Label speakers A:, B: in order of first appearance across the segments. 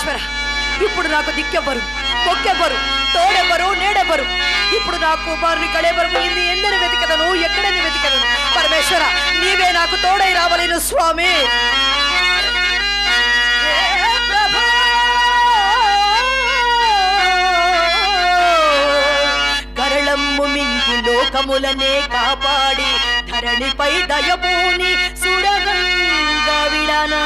A: పరమేశ్వర ఇప్పుడు నాకు దిక్కెవ్వరు మొక్కెవ్వరు తోడెవ్వరు నేడెవ్వరు. ఇప్పుడు నా కుమారుని కడేవరకు ఇన్ని ఎందరు వెతికదను ఎక్కడని వెతికదను? పరమేశ్వర నీవే నాకు తోడై రావలేను స్వామి. హే గరళమ్ము మింగి లోకములనే కాపాడి ధరణిపై దయబూని సురగంగా విడనా.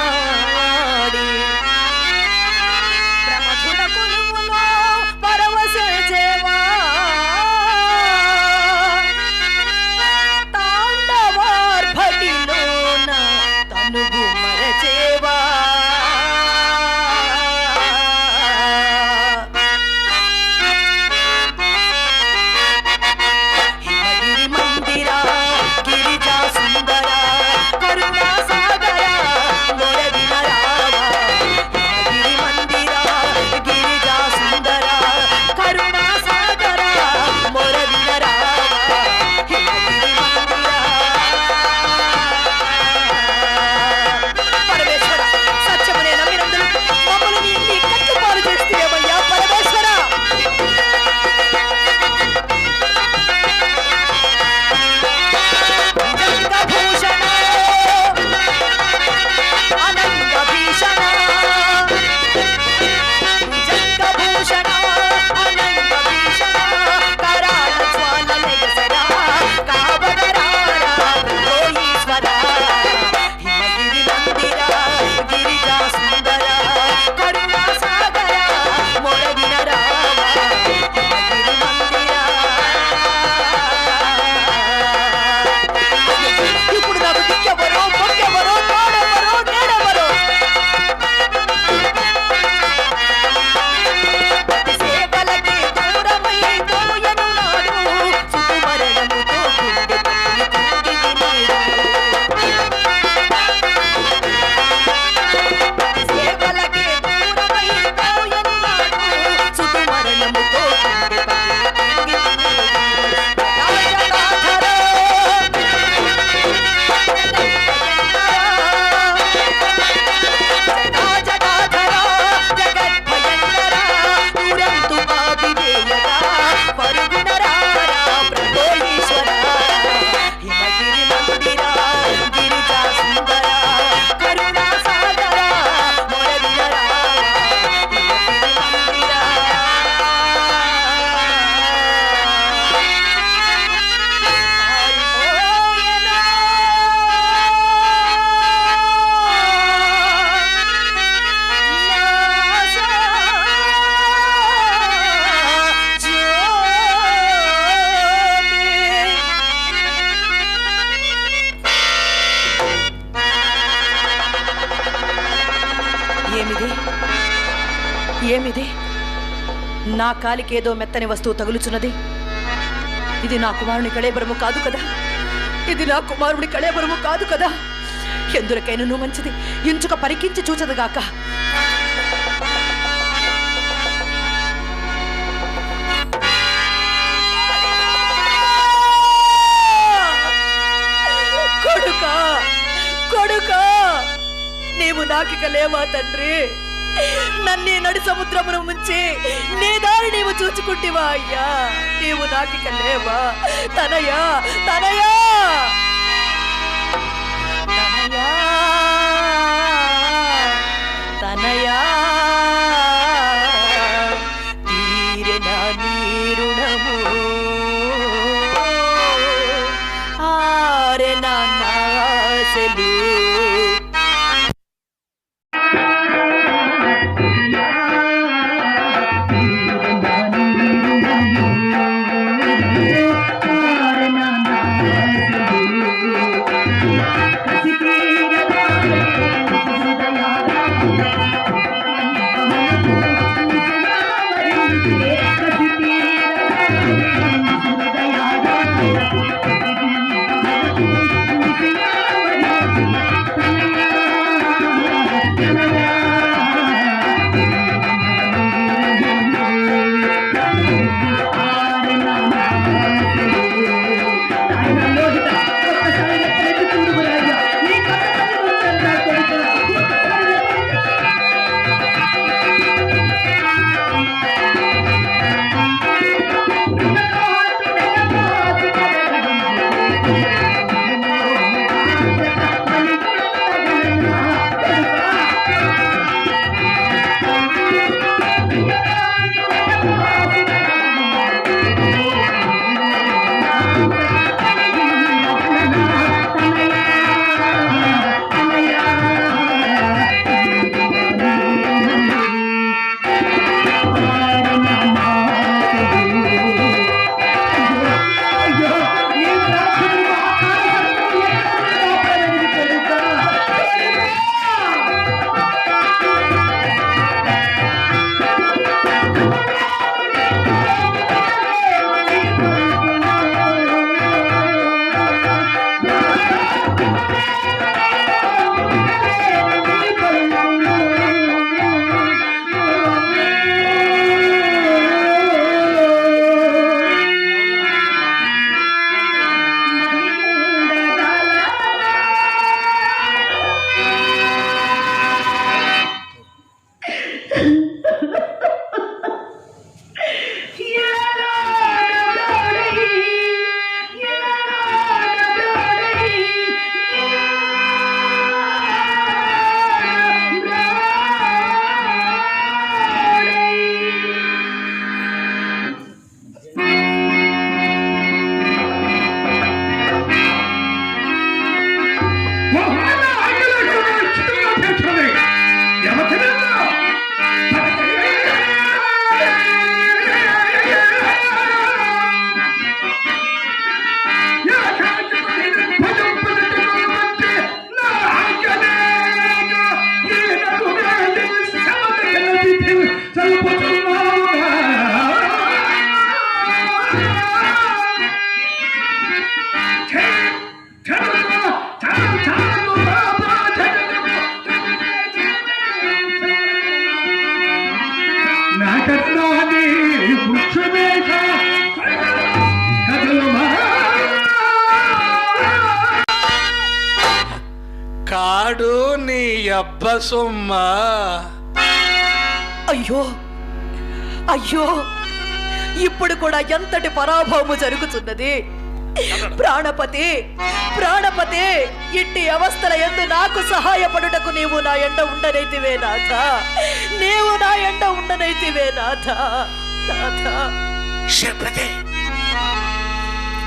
A: నా కాలికి ఏదో మెత్తని వస్తువు తగులుచున్నది. ఇది నా కుమారుని కళేబరము కాదు కదా? ఇది నా కుమారుడి కళేబరము కాదు కదా? ఎందులకైనా మంచిది ఇంచుక పరికించి చూచదుగాక కొడుకా! కొడుకా! నీవు నాకిక లేవా తండ్రి? నన్ని నడి సముద్రమును ముంచి నీ దారి నీవు చూచుకుంటివా అయ్యా? నీవు నాకిక లేవా? తనయా? తనయా? తనయా? తనయా?
B: కాడు నీ అబ్బ సొమ్మ.
A: అయ్యో అయ్యో. ఇప్పుడు కూడా ఎంతటి పరాభవము జరుగుతున్నది? ప్రాణపతి ప్రాణపతి ఇట్టి అవస్థల ఎందు నాకు సహాయపడుటకు నీవు నా ఎండ ఉండనైతివే నాథ. నీవు నా ఎండ ఉండనైతివే నాథ. నాథ.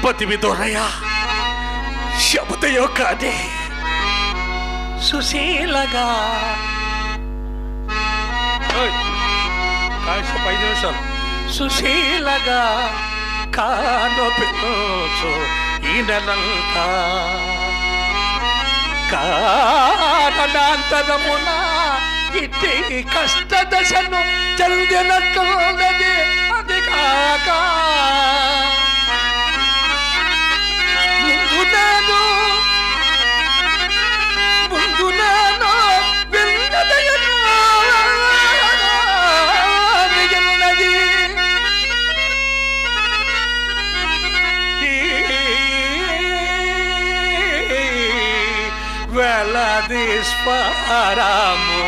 B: పతివి దొరయ. శపథయో కాదే. సుశీలగా. ఐదు నిమిషాలు. సుశీలగా కాను ఈ నెలంతా. కారణాంతరమున ఇట్టి కష్ట దశను చల్దినట్లున్నది అది కాక. వెలదీస్పారాము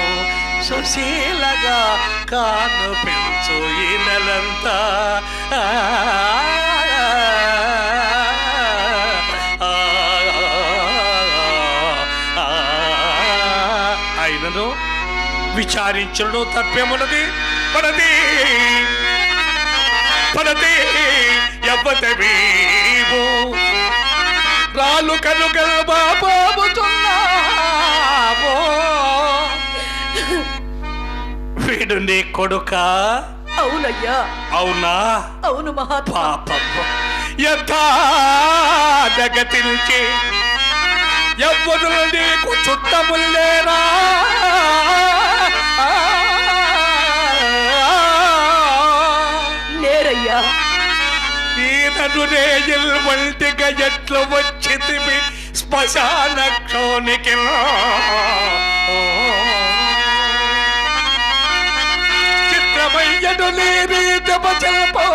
B: సుశీలగా కాను పెంచు ఈ నెలంతా. అయినను విచారించడం తప్పేమున్నది మనది మనది ఎవ్వతమీవు రాళ్ళు కనుగల్ బాబోతున్నావో వీడు నీ కొడుక?
A: అవునయ్యా.
B: అవునా?
A: అవును మహాత్మా.
B: పాపం యథా జగతిల్చి ఎవ్వరు నీకు చుట్టముల్లేరా
A: నేరయ్యా
B: ఈనను రేజిల్ వంటిగా ఎట్లు వచ్చితివి శ్మశాన క్షోనికి చిత్రమయ్యడు దెబ్బ దెబ్బచెల్పో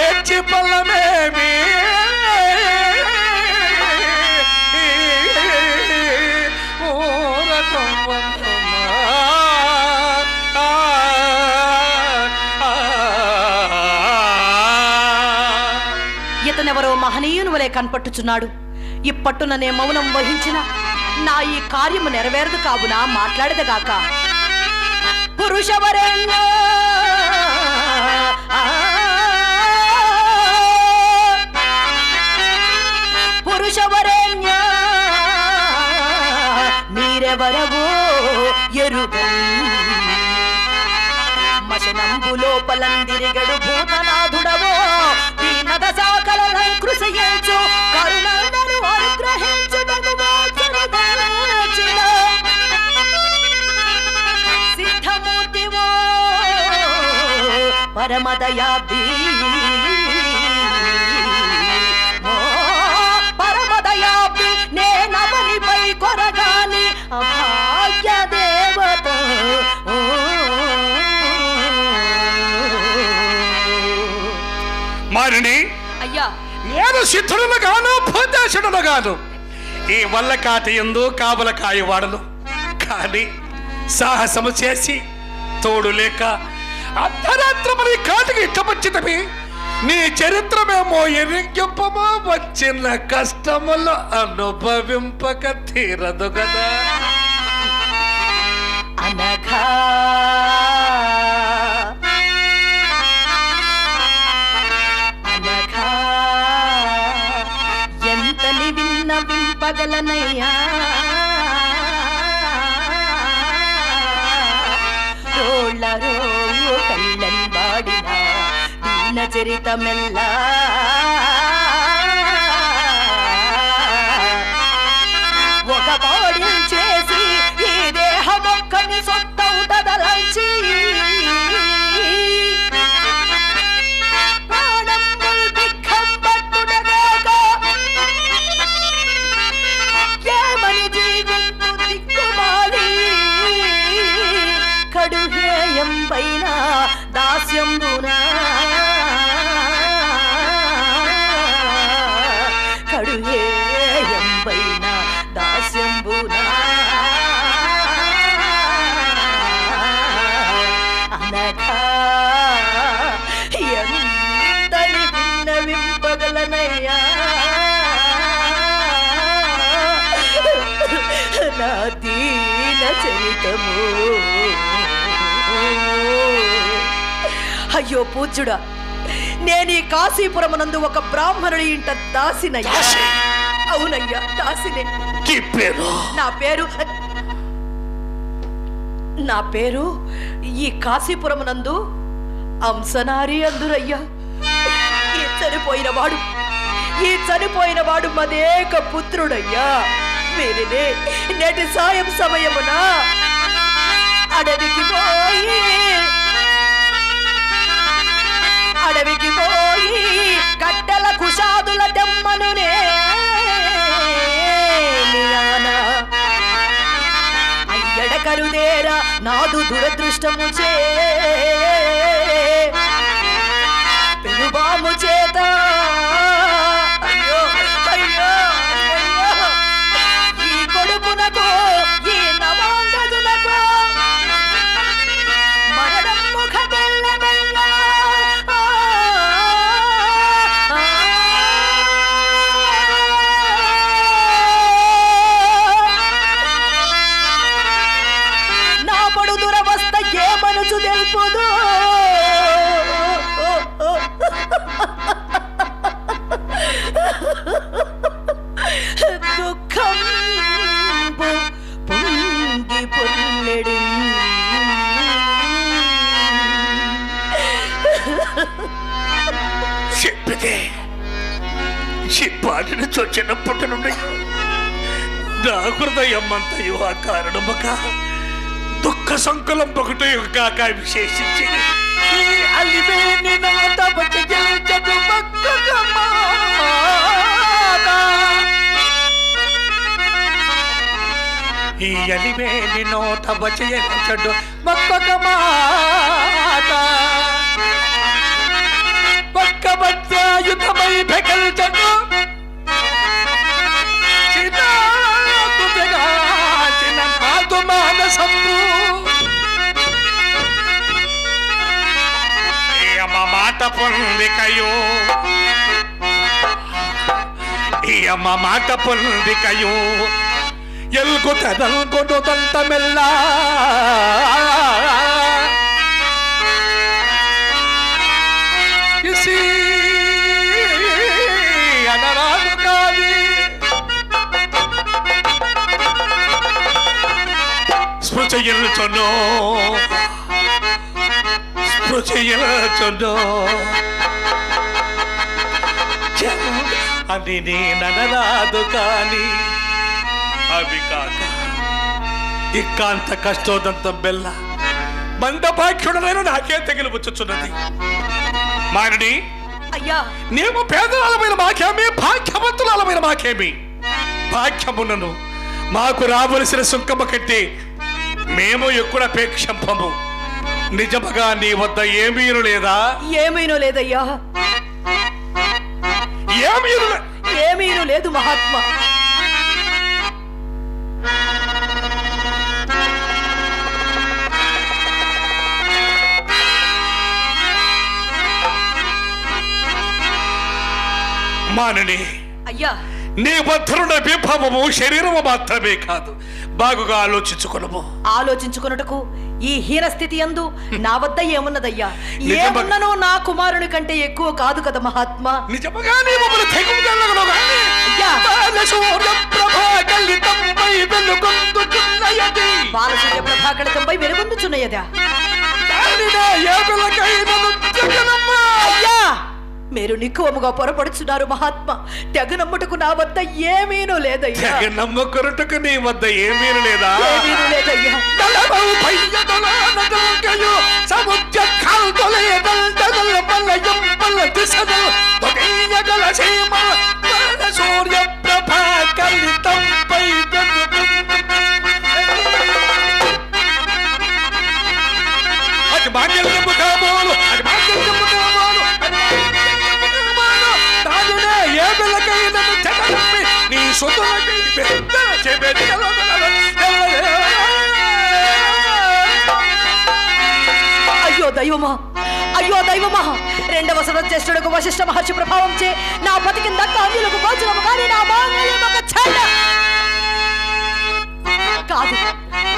B: ఏడ్చి పల్లమేమి
A: ఇతనెవరో మహనీయుని వలె కనపట్టుచున్నాడు. ఇప్పట్టుననే మౌనం వహించిన నా ఈ కార్యము నెరవేరదు కావున మాట్లాడదగాక. పురుషవరేణ్య పురుషవరేణ్య మీరెవరవో ఎరుగన్ మశనంబు లోపలందిరిగడు భూతనాథుడవో. దీనద సాకలం కృషయించు కరుణను అనుగ్రహించు భగవాచన సిద్ధమూర్తివో. పరమదయాబ్ది
B: సిద్ధుడును గాను భూదేశుడును గాను ఈ వల్ల కాటి ఎందు కాబల కాయవాడను కానీ సాహసము చేసి తోడు లేక అర్ధరాత్రమని కాటికి ఇష్టపచ్చితమి. నీ చరిత్రమేమో ఎరింకింపమో వచ్చిన కష్టములు అనుభవింపక తీరదు కదా.
A: అనఘా వదలనయ్యా. కళ్ళని వాడిన చరితమెల్లా. చరితము అయ్యో పూజ్యుడా నేను ఈ కాశీపురమునందు ఒక బ్రాహ్మణుడి ఇంట దాసినయ్యా.
B: దాసి?
A: అవునయ్యా దాసినే.
B: నీ పేరు?
A: నా పేరు నా పేరు ఈ కాశీపురమునందు అంశనారి అందురయ్యా. ఈ చనిపోయిన వాడు ఈ చనిపోయిన వాడు మదేక పుత్రుడయ్యా. వీరినే నేటి సాయం సమయమున అడవికి పోయి అడవికి పోయి కట్టెల కుషాదుల దెమ్మనునే అయ్యడ కరుదేరా నాదు దురదృష్టము చే
B: చెప్పాడిని చొచ్చినప్పటి నుండి. నా హృదయం ఆ కారణముక దుఃఖ సంకులం ఒకటే కాక విశేషించి ఈ అలివేని నాట బతికించదు మక్కుక ఈ అలివేని నోట బచయచడు మక్కొక మాట పక్క మధ్యాయుధమై పెకల్చడు నాదు మానసంబు యమ మాట పొందికయో. యమ మాట పొందికయో. ఎల్గు తదల్గొడు దంతమెల్లా. స్పృచయిల్చును. స్పృచయిల్చును. అది నేననరాదు కాని అవి కాక ఇక్కాంత కష్టోదంతం బెల్ల మందపాక్షుడనైన నాకే తగిలిపుచ్చుచున్నది. మారని
A: అయ్యా!
B: నీవు పేదరాలమైన మాకేమి భాగ్యవంతురాలమైన మాకేమి? భాగ్యమునను మాకు రావలసిన సుంకమ్మ కట్టి మేము ఎక్కువ అపేక్షంపము నిజముగా నీ వద్ద ఏమీను లేదా?
A: ఏమీనూ లేదయ్యా.
B: ఏమీను
A: ఏమీనూ లేదు మహాత్మా.
B: మానని
A: అయ్యా.
B: నీ వద్దనున్న విభవము శరీరము మాత్రమే కాదు. బాగుగా ఆలోచించుకునము.
A: ఆలోచించుకొనుటకు ఈ హీన స్థితి యందు నా వద్ద ఏమున్నదయ్యా? ఏమున్ననో నా కుమారుని కంటే ఎక్కువ కాదు కదా మహాత్మా.
B: నిజముగా నీ మమ్మల్ని తెగుదలను గాని.
A: అయ్యా
B: బాలసూర్య ప్రభా కలితంపై వెలుగొందుచున్నయది.
A: బాలసూర్య ప్రభాకళితంపై వెలుగొందుచున్నయదా?
B: దానినే ఏ పిల్లకైనను జగనమ్మ
A: అయ్యా! మీరు నిక్కువముగా పొరపడుచున్నారు మహాత్మ. తెగ నమ్ముటకు నా వద్ద ఏమీనూ లేదయ్యా.
B: జగనమ్మ కొరటకు నీ వద్ద ఏమీ లేదా?
A: ఏమీనూ లేదయ్యా.
B: సముద్ర
A: దైవమా? అయ్యో దైవమా? రెండవ సంవత్సరుడుకు వశిష్ఠ మహర్షి ప్రభావం చే నా పతికి కింద గోచరము కానీ నా మాంగళ్యం ఒక కాదు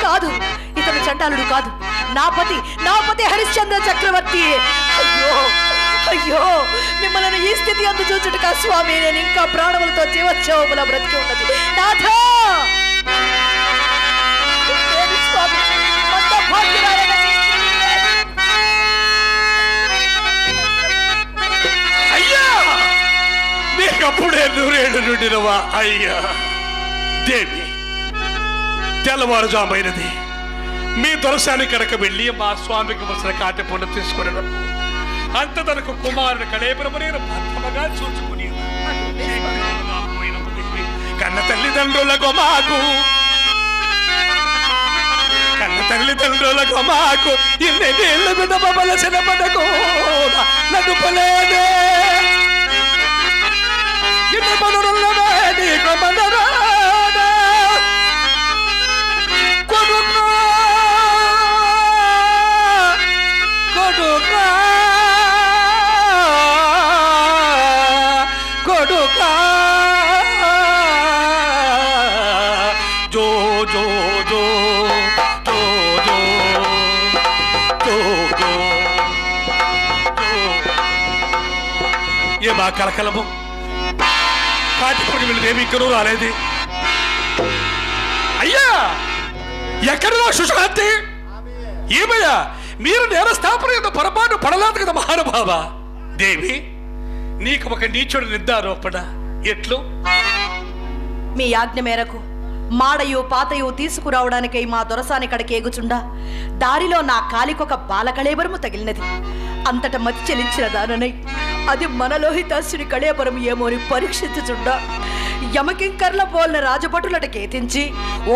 A: కాదు ఇతను చండాలుడు కాదు. నా పతి నా పతి హరిశ్చంద్ర చక్రవర్తి. అయ్యో అయ్యో మిమ్మల్ని ఈ స్థితి అందు చూచుటక స్వామి నేను ఇంకా ప్రాణములతో జీవోత్సవముల బ్రతికి ఉన్నది. నాథా! స్వామి,
B: అప్పుడే నూరేళ్ళు నుండినవా? అయ్యా. దేవి తెల్లవారుజామైనది మీ దొరసాని కనుక వెళ్ళి మా స్వామికి వసిన కాటి పొండ తీసుకుని అంత తనకు కుమారుడు కళేపురము నేను భద్రమగా చూసుకుని కన్న తల్లిదండ్రులకు మాకు కన్న తల్లిదండ్రులకు మాకు ఇన్ని నీళ్ళు విడవలసిన పడకు కలకలము. కాటిపడి వీళ్ళు ఏమి ఇక్కడ రాలేదు. అయ్యా! ఎక్కడ నా సుశాంతి ఏమయ్యా? మీరు నేరస్థాపన యొక్క పొరపాటు పడలేదు కదా మహానుభావ? దేవి నీకు ఒక నీచుడు నిర్ధారోపణ ఎట్లు?
A: మీ ఆజ్ఞ మేరకు మాడయు పాతయు తీసుకురావడానికై మా దొరసాని కడకి ఏగుచుండా. దారిలో నా కాలికొక బాలకళేబరము తగిలినది. అంతట మతి చెలించిన దాననై అది మనలోహితాసుని కళేబరం ఏమోని పరీక్షించుచుండా. యమకింకర్ల పోలిన రాజభటులట కేతించి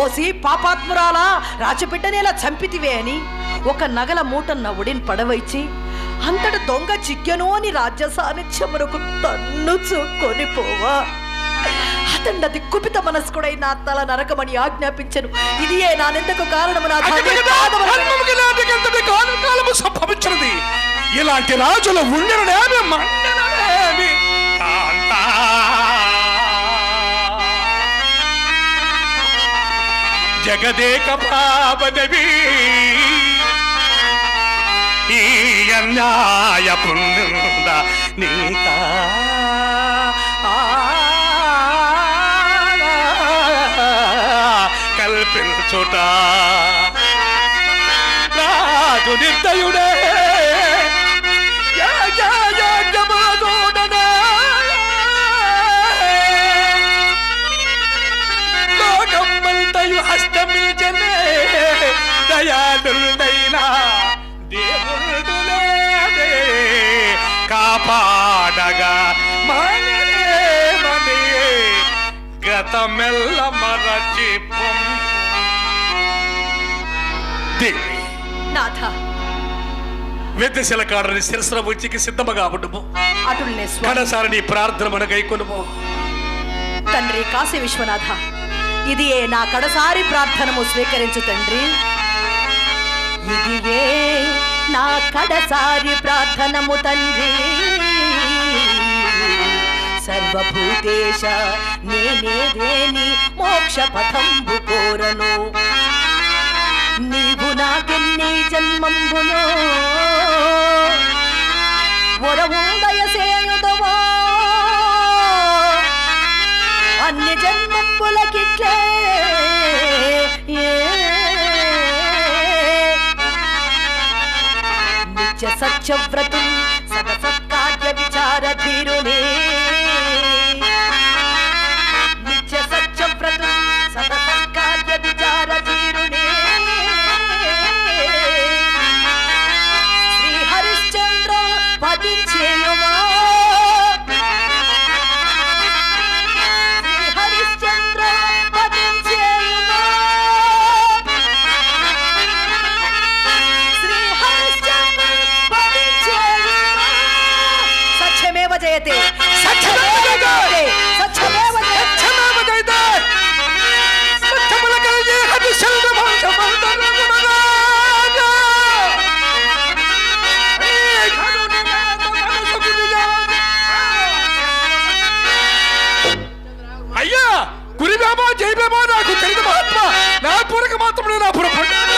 A: ఓసి పాపాత్మురాలా రాజబిడ్డనేలా చంపితివే అని ఒక నగల మూటన్న ఉడిన్ పడవైచి అంతట దొంగ చిక్కెను అని రాజ్య సాన్నిధ్యమునకు తన్నుచు కొనిపోవా అతండది కుపిత మనస్కుడై నా తల నరకమని ఆజ్ఞాపించను. ఇది ఏ నానెందుకు కారణము నా
B: నాటికెంతటి కాలము సంభవించినది. ఇలాంటి రాజులు ఉండడమేమి మండలమేమి జగదేక పాపదవి ఈ అన్యాయ పుణ్యంద నీకా కల్పించుట రాజు నిర్దయుడే. లోకమంతయు హస్తమిల్చనే దయాళుడైన దేవుడు కాపాడగా మననే మనే గతమెల్ల మరచి దేవి
A: నాథ.
B: శిరస్సుల వచ్చికి సిద్ధముగా ఉండుము.
A: అటుల్నే
B: కడసారి నీ ప్రార్థన మన కైకొనుము
A: తండ్రి కాశీ విశ్వనాథ. ఇది ఏ నా కడసారి ప్రార్థనము స్వీకరించు తండ్రి. ఇది ఏ నా కడసారి ప్రార్థనము తండ్రి. సర్వభూతేశ నేనేదేని మోక్ష పథం సత్యవ్రతు
B: తెలియదు మహాత్మ నా